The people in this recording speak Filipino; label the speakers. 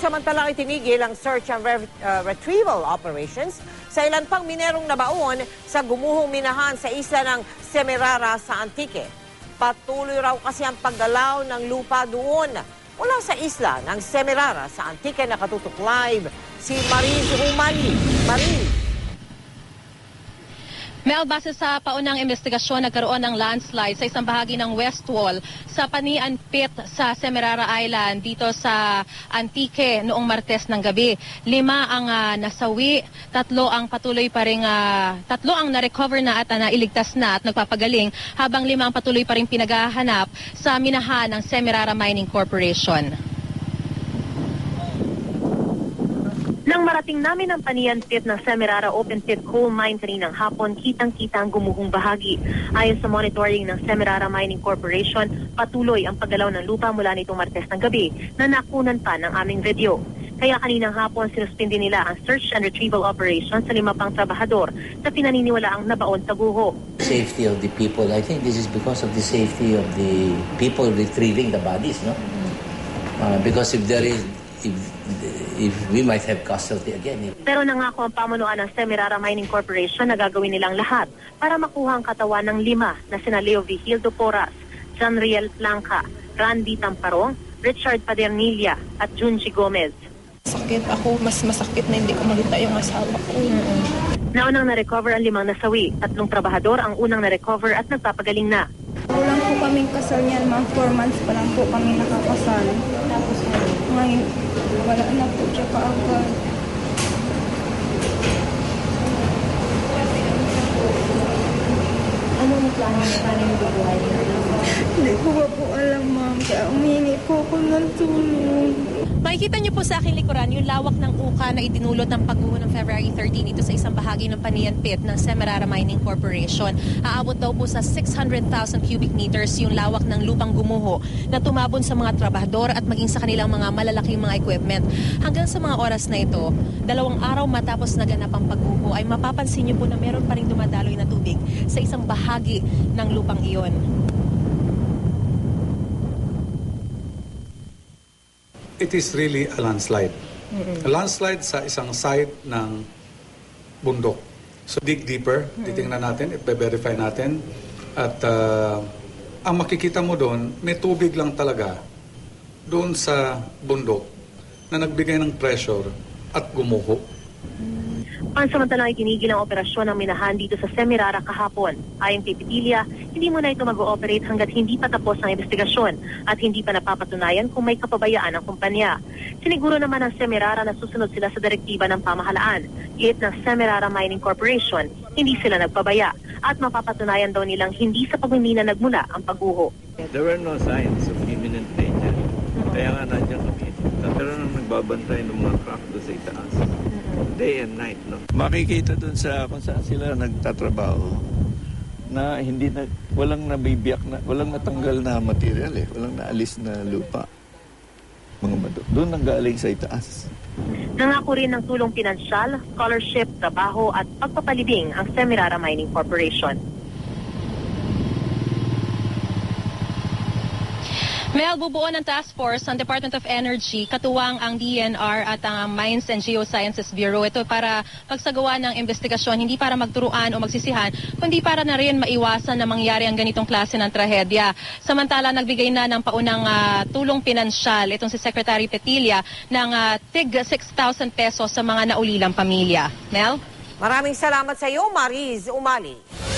Speaker 1: Pansamantalang itinigil ang search and re- uh, retrieval operations sa ilan pang minerong nabaon sa gumuhong minahan sa isla ng Semirara sa Antique. Patuloy raw kasi ang paggalaw ng lupa doon. Mula sa isla ng Semirara sa Antique nakatutok live si Maris Umali. Maris.
Speaker 2: Mel, base sa paunang investigasyon, nagkaroon ng landslide sa isang bahagi ng West Wall sa Panian Pit sa Semirara Island dito sa Antique noong Martes ng gabi. Lima ang ah, nasawi, tatlo ang patuloy pa rin, ah, tatlo ang na-recover na at ah, nailigtas na at nagpapagaling, habang lima ang patuloy pa rin pinaghahanap sa minahan ng Semirara Mining Corporation.
Speaker 3: Marating namin ang panian pit ng Semirara Open Pit Coal Mine kaninang hapon, kitang-kita ang gumuhong bahagi. Ayon sa monitoring ng Semirara Mining Corporation, patuloy ang paggalaw ng lupa mula nitong Martes ng gabi na nakunan pa ng aming video. Kaya kaninang hapon sinuspindi nila ang search and retrieval operation sa lima pang trabahador na pinaniniwala ang nabaon sa guho.
Speaker 4: safety of the people. I think this is because of the safety of the people retrieving the bodies, no? Uh, because if there is, if, if we might have casualty again. If,
Speaker 3: Pero nangako ang pamunuan ng Semirara Mining Corporation na gagawin nilang lahat para makuha ang katawan ng lima na sina Leo Vigildo Porras, John Riel Blanca, Randy Tamparong, Richard Padernilla at Junji Gomez.
Speaker 5: Sakit ako, mas masakit na hindi ko makita yung asawa ko.
Speaker 3: Naunang na-recover ang limang nasawi. Tatlong trabahador ang unang na-recover at nagpapagaling na.
Speaker 6: Kulang po kaming kasal niyan, ma'am. Four months pa lang po kami nakakasal. Tapos ngayon, wala na po siya kaagad.
Speaker 5: Anong plano niya? Paano yung bubuhay niya?
Speaker 6: Hindi ko pa po alam, ma'am. Kaya umihingi po ako ng tulong.
Speaker 2: Makikita niyo po sa aking likuran yung lawak ng uka na idinulot ng pagguho ng February 13 dito sa isang bahagi ng Panian Pit ng Semirara Mining Corporation. Aabot daw po sa 600,000 cubic meters yung lawak ng lupang gumuho na tumabon sa mga trabahador at maging sa kanilang mga malalaking mga equipment. Hanggang sa mga oras na ito, dalawang araw matapos naganap ang pagguho ay mapapansin niyo po na meron pa rin dumadaloy na tubig sa isang bahagi ng lupang iyon.
Speaker 7: It is really a landslide. A landslide sa isang side ng bundok. So dig deeper, titingnan natin, i-verify natin. At ah, ang makikita mo doon, may tubig lang talaga doon sa bundok na nagbigay ng pressure at gumuho.
Speaker 3: Pansamantalang itinigil ang operasyon ng minahan dito sa Semirara kahapon. Ayon kay Petilia, hindi muna ito mag-ooperate hanggat hindi pa tapos ang investigasyon at hindi pa napapatunayan kung may kapabayaan ang kumpanya. Siniguro naman ng Semirara na susunod sila sa direktiba ng pamahalaan. Giit ng Semirara Mining Corporation, hindi sila nagpabaya at mapapatunayan daw nilang hindi sa pagmimina nagmula ang pagguho.
Speaker 8: There were no signs of imminent danger. Kaya nga nandiyan kami. Pero nang nagbabantay ng mga craft doon sa itaas. Day and night, no? Makikita doon sa kung saan sila nagtatrabaho na hindi na, walang nabibiyak na, walang natanggal na material eh. Walang naalis na lupa. Mga mado. Doon nang galing sa itaas.
Speaker 3: Nangako rin ng tulong pinansyal, scholarship, trabaho at pagpapalibing ang Semirara Mining Corporation.
Speaker 2: Mel, bubuo ng task force ng Department of Energy, katuwang ang DNR at ang Mines and Geosciences Bureau. Ito para pagsagawa ng investigasyon, hindi para magturuan o magsisihan, kundi para na rin maiwasan na mangyari ang ganitong klase ng trahedya. Samantala, nagbigay na ng paunang ah, tulong pinansyal itong si Secretary Petilia ng ah, tig 6,000 pesos sa mga naulilang pamilya. Mel?
Speaker 1: Maraming salamat sa iyo, Maris Umali.